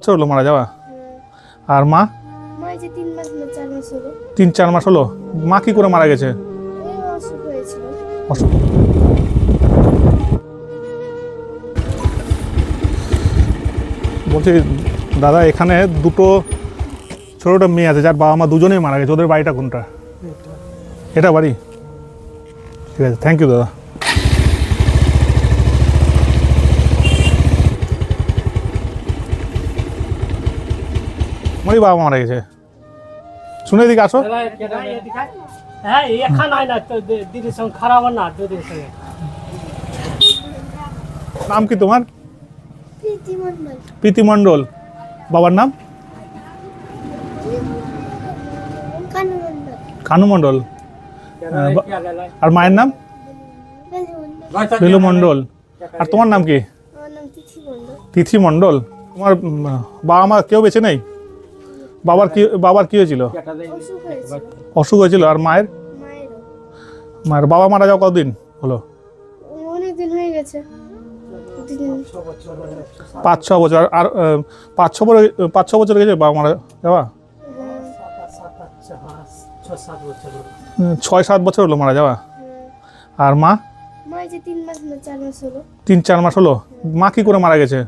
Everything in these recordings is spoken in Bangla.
বছর হলো মারা যাওয়া। আর মা? তিন চার মাস হলো। তিন চার মাস হলো? মা কি করে মারা গেছে? অসুখ বলছি দাদা এখানে দুটো ছোটোটা মেয়ে আছে যার বাবা মা দুজনেই মারা গেছে। ওদের বাড়িটা কোনটা? এটা। বাড়ি? ঠিক আছে থ্যাংক ইউ দাদা। আমারই বাবা মারা গেছে। শুনে দিকে আসো। হ্যাঁ এখানে না দি- দিদির সঙ্গে খারাপ না দিদির সঙ্গে। নাম কি তোমার? প্রীতি মন্ডল মণ্ডল বাবার নাম কানু মন্ডল মণ্ডল আর মায়ের নাম? বেলু মন্ডল মণ্ডল আর তোমার নাম কি? তিথি মন্ডল মণ্ডল তোমার বাবা মা কেউ বেঁচে নেই? বাবার কি বাবার কি হয়েছিল? অসুখ হয়েছিল। আর মায়ের? মায়ের। বাবা মারা যাওয়া কতদিন হলো? হয়ে গেছে। পাঁচ ছ বছর। আর- পাঁচ ছ বছর পাঁচ ছ বছর গেছে বাবা মারা যাওয়া? ছয় সাত বছর হলো মারা যাওয়া। হ্যাঁ। আর মা? তিন চার মাস হলো। মা কি করে মারা গেছে?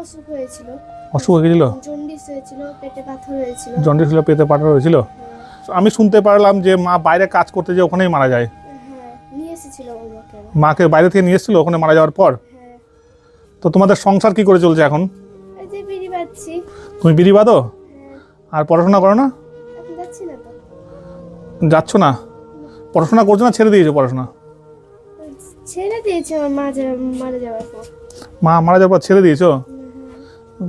অসুখ হয়েছিল। অসুখ হয়ে গেছিল? জন্ডিস হয়েছিল পেটে পাথর হয়েছিল। জন্ডিস হলো হয়েছিল? আমি শুনতে পারলাম যে মা বাইরে কাজ করতে যে ওখানেই মারা যায়। হ্যাঁ মাকে। বাইরে থেকে নিয়ে এসেছিল ওখানে মারা যাওয়ার পর? হ্যাঁ। তো তোমাদের সংসার কি করে চলছে এখন? তুমি বিড়ি বাঁধো? হ্যাঁ। আর পড়াশোনা করো না? যাচ্ছ না পড়াশোনা করছ না ছেড়ে দিয়েছ পড়াশোনা? ছেড়ে দিয়েছে মা মারা যাওয়ার পর। মা মারা যাওয়ার পর ছেড়ে দিয়েছ?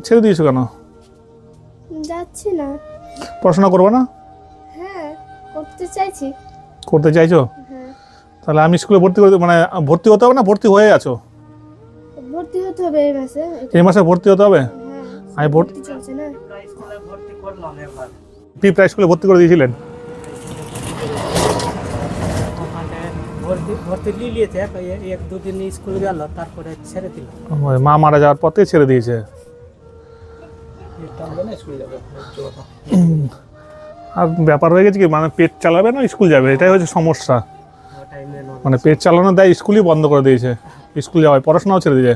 ছেড়ে দিয়েছ কেন? যাচ্ছি না। পড়াশোনা করবে না? হ্যাঁ করতে চাইছি। করতে চাইছো? হ্যাঁ। তাহলে আমি স্কুলে ভর্তি করতে মানে ভর্তি হতে হবে না? ভর্তি হয়ে আছো? ভর্তি হতে হবে এই মাসে। এই মাসে ভর্তি হতে হবে? হ্যাঁ আমি ভর্তি ভর্তি চলছে না। স্কুলে ভর্তি করলাম এবার পি প্রায় স্কুলে ভর্তি করে দিয়েছিলেন? ভর্তি ভর্তি নিয়েছে এক- এক দুদিন স্কুল গেল তারপরে ছেড়ে দিল। মা মারা যাওয়ার পর থেকে ছেড়ে দিয়েছে। আর ব্যাপার হয়ে গেছে কি মানে পেট চালাবে না স্কুল যাবে? এটাই হচ্ছে সমস্যা। মানে পেট চালানো দেয় স্কুলই বন্ধ করে দিয়েছে। স্কুল যাওয়ায় পড়াশোনাও ছেড়ে দিয়েছে।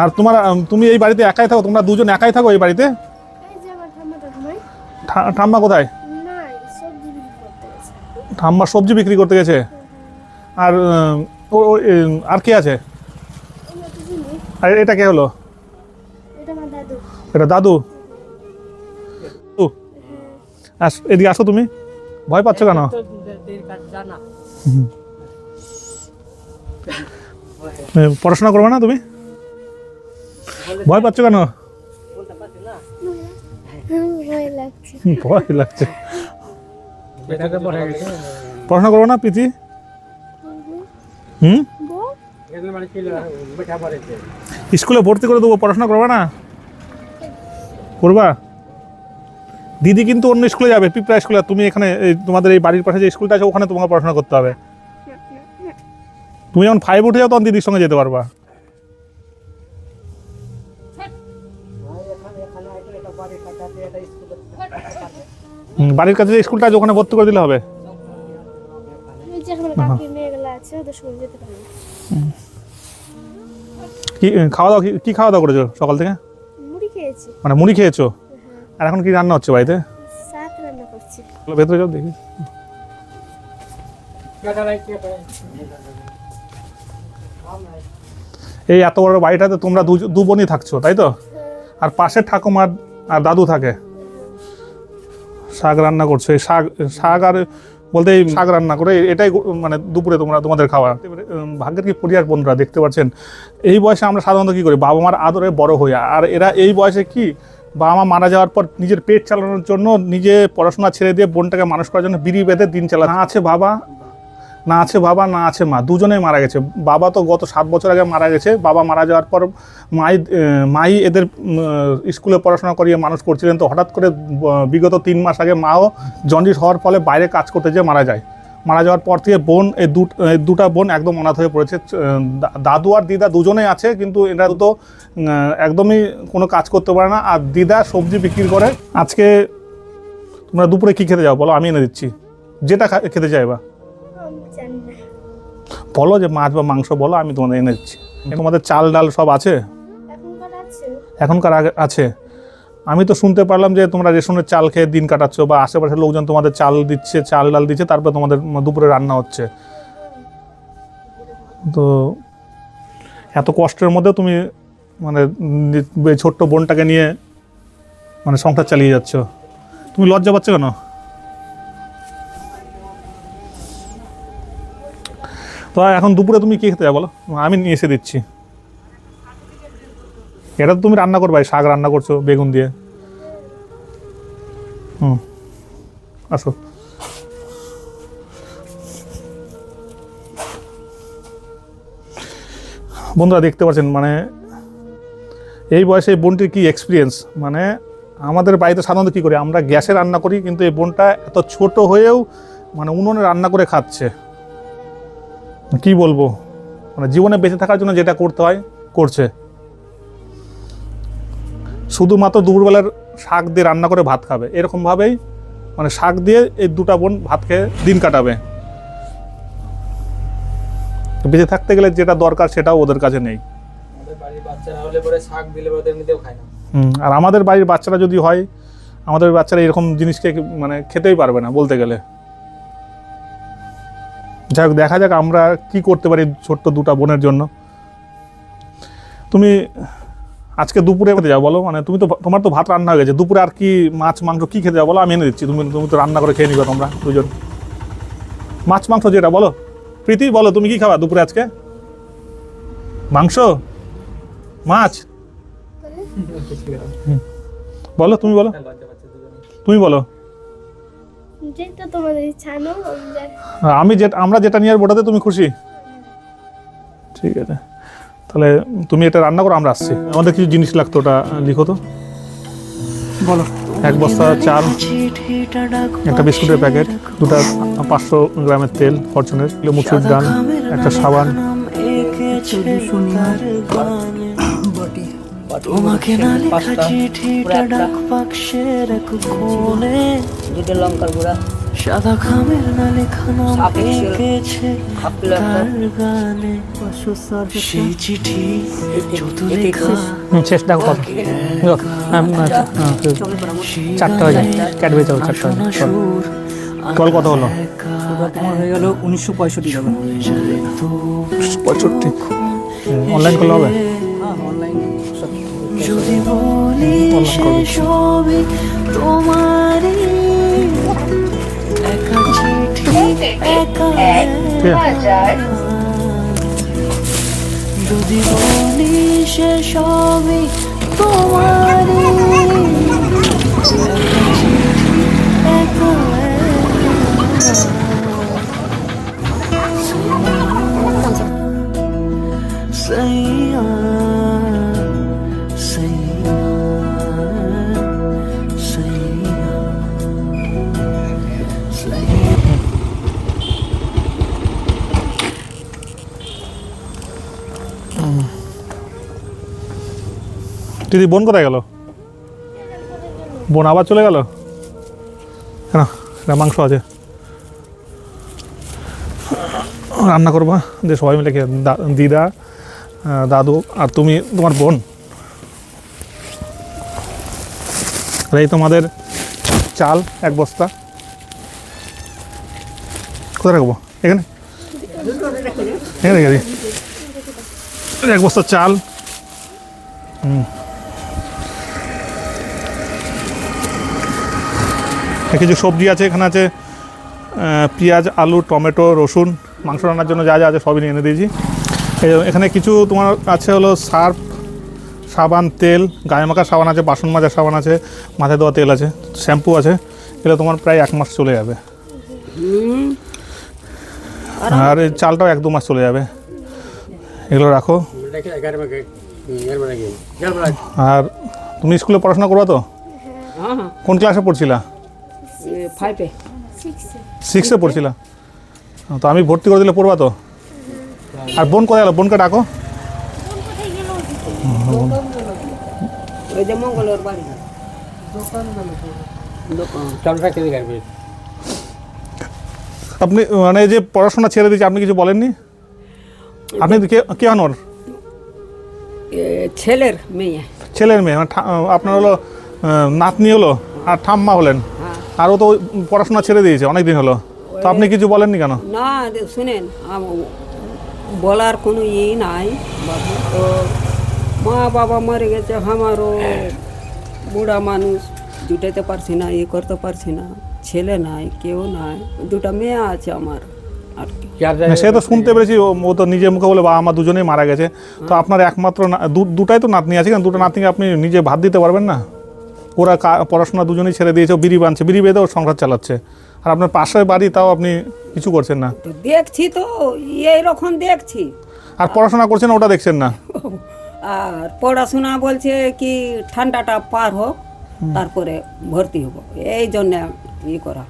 আর তোমার তুমি এই বাড়িতে একাই থাকো? তোমরা দুজন একাই থাকো এই বাড়িতে? ঠাম্মা কোথায়? না সবজি বিক্রি করতে গেছে। ঠাম্মা সবজি বিক্রি করতে গেছে আর আর কে আছে? আর এটা কে হলো? এটা দাদু। এটা দাদু? ও, আস এদিকে আসো তুমি। ভয় পাচ্ছ কেন? পড়াশোনা করবে না তুমি? ভয় পাচ্ছ কেন? ভয় লাগছে। পড়াশোনা করবে না প্রীতি? হুম? স্কুলে ভর্তি করে দেবো পড়াশোনা করবে না? করবা? দিদি কিন্তু অন্য স্কুলে যাবে পিপরা স্কুলে তুমি এখানে তোমাদের এই বাড়ির পাশে যে স্কুলটা আছে ওখানে তোমাকে পড়াশোনা করতে হবে। তুমি যখন ফাইভ উঠে যাও তখন দিদির সঙ্গে যেতে পারবা। বাড়ির কাছে যে স্কুলটা আছে ওখানে ভর্তি করে দিলে হবে। কি খাওয়া দাওয়া কি- কি খাওয়া দাওয়া করেছ সকাল থেকে? মুড়ি খেয়েছি। মানে মুড়ি খেয়েছো? আর এখন কি রান্না হচ্ছে বাড়িতে? শাক রান্না করছি। ভেতরে যাও দেখি। এই এত বড় বাড়িটাতে তোমরা দু- বোনই থাকছো তাই তো? আর পাশে ঠাকুমার আর দাদু থাকে। শাক রান্না করছ এই শাক শাক আর বলতে এই শাক রান্না করে এটাই মানে দুপুরে তোমরা তোমাদের খাওয়া। ভাগ্যের কি পরিবার বন্ধুরা দেখতে পাচ্ছেন এই বয়সে আমরা সাধারণত কি করি? বাবা মার আদরে বড় হই আর এরা এই বয়সে কি বাবা মা মারা যাওয়ার পর নিজের পেট চালানোর জন্য নিজে পড়াশোনা ছেড়ে দিয়ে বোনটাকে মানুষ করার জন্য বিড়ি বেঁধে দিন চালা না আছে বাবা, না আছে বাবা, না আছে মা, দুজনেই মারা গেছে। বাবা তো গত সাত বছর আগে মারা গেছে। বাবা মারা যাওয়ার পর মাই মাই এদের স্কুলে পড়াশোনা করিয়ে মানুষ করছিলেন। তো হঠাৎ করে বিগত তিন মাস আগে মাও জন্ডিস হওয়ার ফলে বাইরে কাজ করতে যেয়ে মারা যায়। মারা যাওয়ার পর থেকে বোন এই দুটা বোন একদম অনাথ হয়ে পড়েছে। দাদু আর দিদা দুজনেই আছে কিন্তু এরা তো একদমই কোনো কাজ করতে পারে না। আর দিদা সবজি বিক্রি করে। আজকে তোমরা দুপুরে কি খেতে যাও বলো? আমি এনে দিচ্ছি। যেটা খেতে চাইবা? বলো যে মাছ বা মাংস বলো আমি তোমাদের এনে দিচ্ছি। তোমাদের চাল ডাল সব আছে? এখনকার আছে। এখনকার আগে আছে? আমি তো শুনতে পারলাম যে তোমরা রেশনের চাল খেয়ে দিন কাটাচ্ছ বা আশেপাশের লোকজন তোমাদের চাল দিচ্ছে, চাল ডাল দিচ্ছে, তারপর তোমাদের দুপুরে রান্না হচ্ছে। তো এত কষ্টের মধ্যে তুমি মানে ছোট্ট বোনটাকে নিয়ে মানে সংসার চালিয়ে যাচ্ছ। তুমি লজ্জা পাচ্ছ কেন? তো এখন দুপুরে তুমি কি খেতে যাও বলো? আমি নিয়ে এসে দিচ্ছি। এটা তো তুমি রান্না করবে শাক রান্না করছ, বেগুন দিয়ে। হুম, আসো। বন্ধুরা, দেখতে পাচ্ছেন মানে এই বয়সে এই বোনটির কী এক্সপিরিয়েন্স মানে আমাদের বাড়িতে সাধারণত কী করি, আমরা গ্যাসে রান্না করি, কিন্তু এই বোনটা এত ছোট হয়েও মানে উনুনে রান্না করে খাচ্ছে। কি বলব? মানে জীবনে বেঁচে থাকার জন্য যেটা করতে হয়, করছে। শুধুমাত্র দুপুরবেলার শাক দিয়ে রান্না করে ভাত খাবে। এরকমভাবেই মানে শাক দিয়ে এই দুটা বোন ভাত খেয়ে দিন কাটাবে। বেঁচে থাকতে গেলে যেটা দরকার সেটাও ওদের কাছে নেই। আর আমাদের বাড়ির বাচ্চারা যদি হয় আমাদের বাচ্চারা এরকম জিনিসকে মানে খেতেই পারবে না বলতে গেলে। যাই হোক দেখা যাক আমরা কি করতে পারি ছোট্ট দুটা বোনের জন্য। তুমি আজকে দুপুরে খেতে যাও বলো মানে তুমি তো তোমার তো ভাত রান্না হয়ে গেছে দুপুরে আর কি মাছ মাংস কি খেতে যাও বলো আমি এনে দিচ্ছি তুমি তুমি তো রান্না করে খেয়ে নিবে তোমরা দুজন। মাছ মাংস যেটা বলো প্রীতি বলো তুমি কি খাবা দুপুরে আজকে? মাংস? মাছ? বলো তুমি বলো। তুমি বলো। আমি যেটা আমরা যেটা নিয়ে ওটাতে তুমি খুশি? ঠিক আছে। তাহলে তুমি এটা রান্না করো আমরা আসছি। আমাদের কিছু জিনিস লাগতো ওটা লিখো তো। বলো। এক বস্তা চাল একটা বিস্কুটের প্যাকেট দুটা পাঁচশো গ্রামের তেল ফরচুনের কিলো মুসুর ডাল একটা সাবান। তোমাকে না লেখা চিঠিটা ডাক বাক্সের এক কোণে। দুটো লঙ্কার গুঁড়া। সাদা খামের না লেখা নাম সাপের ছিল। এঁকেছে তার গানে। সেই চিঠি যত লেখা শেষ দেখো কত চারটে হয়ে যায় ক্যাডবেরি চাও চারটে সুর কল কত হলো হয়ে গেল উনিশশো পঁয়ষট্টি পঁয়ষট্টি। অনলাইন করলে হবে? হ্যাঁ অনলাইন। যদি বলি সে সবই তোমারই চিঠি একা ঠিক আছে যদি বলি সে সবই তোমারই একা দিদি, বোন কোথায় গেল? বোন আবার চলে গেল? এটা মাংস আছে। রান্না করব যে সবাই মিলে খেয়ে দিদা দাদু আর তুমি, তোমার বোন। এই তোমাদের চাল এক বস্তা। কোথায় রাখব? এখানে? এখানে। এক বস্তা চাল। আর কিছু সবজি আছে এখানে আছে পেঁয়াজ আলু টমেটো রসুন মাংস রান্নার জন্য যা যা আছে সবই নিয়ে এনে দিয়েছি। এখানে কিছু তোমার আছে হলো সার্ফ সাবান তেল গায়ে মাখা সাবান আছে বাসন মাজার সাবান আছে মাথায় দেওয়া তেল আছে শ্যাম্পু আছে এগুলো তোমার প্রায় এক মাস চলে যাবে। আর এই চালটাও এক দু মাস চলে যাবে। এগুলো রাখো। আর তুমি স্কুলে পড়াশোনা করবা তো? হ্যাঁ। কোন ক্লাসে পড়ছিলা? ফাইভে সিক্সে সিক্সে পড়ছিলা? তো আমি ভর্তি করে দিলে পড়বা তো? আর বোন কোথায় গেলো? বোনকে ডাকো। আপনি মানে যে পড়াশোনা ছেড়ে দিয়েছে আপনি কিছু বলেননি? আপনি কে কে হন ওর? ছেলের মেয়ে। ছেলের মেয়ে মানে ঠা- আপনার হলো নাতনি হলো আর ঠাম্মা হলেন। আর ও তো পড়াশোনা ছেড়ে দিয়েছে অনেক দিন হলো। তো আপনি কিছু বলেননি কেন? না শুনেন বলার কোনো ই নাই বাবু। তো মা বাবা মরে গেছে আমারও বুড়া মানুষ জুটাইতে পারছি না ইয়ে করতে পারছি না ছেলে নাই কেউ নাই দুটা মেয়ে আছে আমার আর কি। হ্যাঁ, সে তো শুনতে পেরেছি ও ও তো নিজে মুখে বলে বাবা মা দুজনেই মারা গেছে। তো আপনার একমাত্র না- দু- দুটাই তো নাতনি আছে কেন? দুটো নাতনিকে আপনি নিজে ভাত দিতে পারবেন না? ওরা পড়াশোনা দুজনেই ছেড়ে দিয়েছে বিড়ি বানছে বিড়ি বেঁধে ওর সংসার চালাচ্ছে। আর আপনার পাশের বাড়ি তাও আপনি কিছু করছেন না? দেখছি তো এইরকম দেখছি। আর পড়াশোনা করছেন ওটা দেখছেন না? আর পড়াশোনা বলছে কি ঠান্ডাটা পার হোক তারপরে ভর্তি হব। এই জন্য ই করা।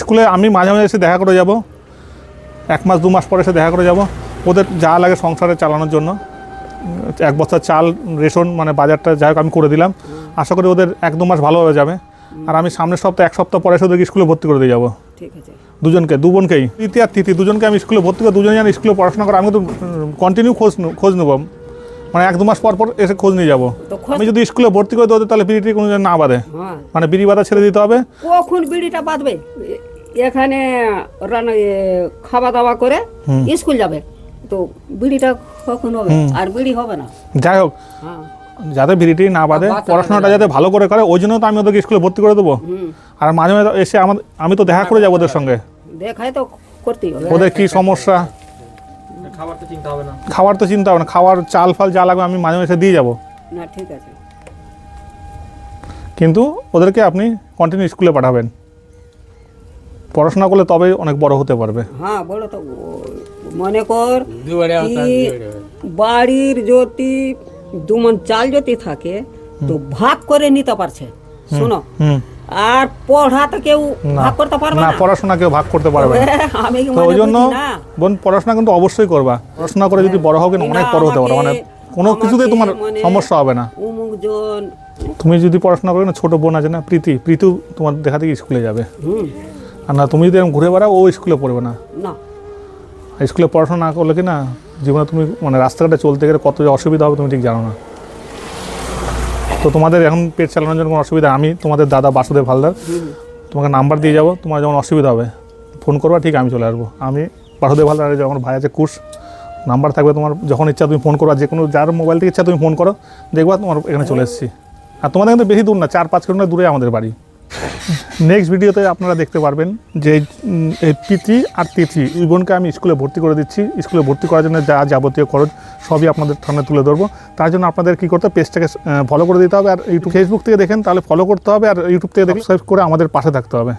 স্কুলে আমি মাঝে মাঝে এসে দেখা করে যাব। এক মাস দু মাস পরে এসে দেখা করে যাব। ওদের যা লাগে সংসারে চালানোর জন্য। এক বস্তা চাল রেশন মানে বাজারটা যাই হোক আমি করে দিলাম। আশা করি ওদের এক দু মাস ভালোভাবে যাবে। আর আমি সামনের সপ্তাহে এক সপ্তাহ পরে এসে ওদেরকে স্কুলে ভর্তি করে দিয়ে যাব। দুজনকে দু বোনকেই। তৃতি আর তৃতি দুজনকে আমি স্কুলে ভর্তি করে দুজনে জানি স্কুলে পড়াশোনা করে আমি তো কন্টিনিউ খোঁজ খোঁজ নেব। মানে এক দু মাস পর পর এসে খোঁজ নিয়ে যাব। আমি যদি স্কুলে ভর্তি করে দেবো তাহলে বিড়িটি কোনো যেন না বাঁধে। হ্যাঁ। মানে বিড়ি বাঁধা ছেড়ে দিতে হবে। কখন বিড়িটা বাঁধবে? এখানে খাওয়া দাওয়া করে স্কুল যাবে। তো বিড়িটা কখন হবে আর বিড়ি হবে না। যাই হোক হ্যাঁ। যাতে বিড়িটি না বাদে পড়াশোনাটা যাতে ভালো করে করে ওই জন্য তো আমি ওদেরকে স্কুলে ভর্তি করে দেবো। আর মাঝে মাঝে এসে আমার আমি তো দেখা করে যাব ওদের সঙ্গে। দেখাই তো করতেই হবে। ওদের কি সমস্যা? খাবার তো চিন্তা হবে না। খাবার তো চিন্তা হবে না খাওয়ার চাল ফাল যা লাগবে আমি মাঝে মাঝে দিয়ে যাব। না ঠিক আছে। কিন্তু ওদেরকে আপনি কন্টিনিউ স্কুলে পাঠাবেন। পড়াশোনা করলে তবেই অনেক বড় হতে পারবে। হ্যাঁ বলো তো মনে কর বাড়ির যদি দুমন চাল যদি থাকে তো ভাগ করে নিতে পারছে। শোনো আর পড়া তো কেউ ভাগ করতে পারবে না পড়াশোনা কেউ ভাগ করতে পারবে না। আমি তো ওই জন্য বোন পড়াশোনা কিন্তু অবশ্যই করবা। পড়াশোনা করে যদি বড় হবে না অনেক বড় হতে পারো। মানে কোনো কিছুতে তোমার সমস্যা হবে না। তুমি যদি পড়াশোনা করো না ছোট বোন আছে না প্রীতি প্রীতি তোমার দেখা দেখি স্কুলে যাবে। হুম। আর না তুমি যদি এরকম ঘুরে বেড়াও ও স্কুলে পড়বে না। না। স্কুলে পড়াশোনা না করলে কি না জীবনে তুমি মানে রাস্তাঘাটে চলতে গেলে কত যে অসুবিধা হবে তুমি ঠিক জানো না। তো তোমাদের এখন পেট চালানোর জন্য কোনো অসুবিধা আমি তোমাদের দাদা বাসুদেব হালদার তোমাকে নাম্বার দিয়ে যাব তোমার যেমন অসুবিধা হবে ফোন করবা ঠিক আমি চলে আসব। আমি বাসুদেব হালদার যে আমার ভাই আছে কুশ নাম্বার থাকবে তোমার যখন ইচ্ছা তুমি ফোন করবা যে কোনো যার মোবাইল থেকে ইচ্ছা তুমি ফোন করো দেখবা তোমার এখানে চলে এসেছি। আর তোমাদের কিন্তু বেশি দূর না চার পাঁচ কিলোমিটার দূরে আমাদের বাড়ি। নেক্সট ভিডিওতে আপনারা দেখতে পারবেন যে এই পিতি আর তিথি দুই বোনকে আমি স্কুলে ভর্তি করে দিচ্ছি। স্কুলে ভর্তি করার জন্য যা যাবতীয় খরচ সবই আপনাদের সামনে তুলে ধরবো। তার জন্য আপনাদের কী করতে হবে? পেজটাকে ফলো করে দিতে হবে। আর ইউটিউব ফেসবুক থেকে দেখেন তাহলে ফলো করতে হবে। আর ইউটিউব থেকে সাবস্ক্রাইব করে আমাদের পাশে থাকতে হবে।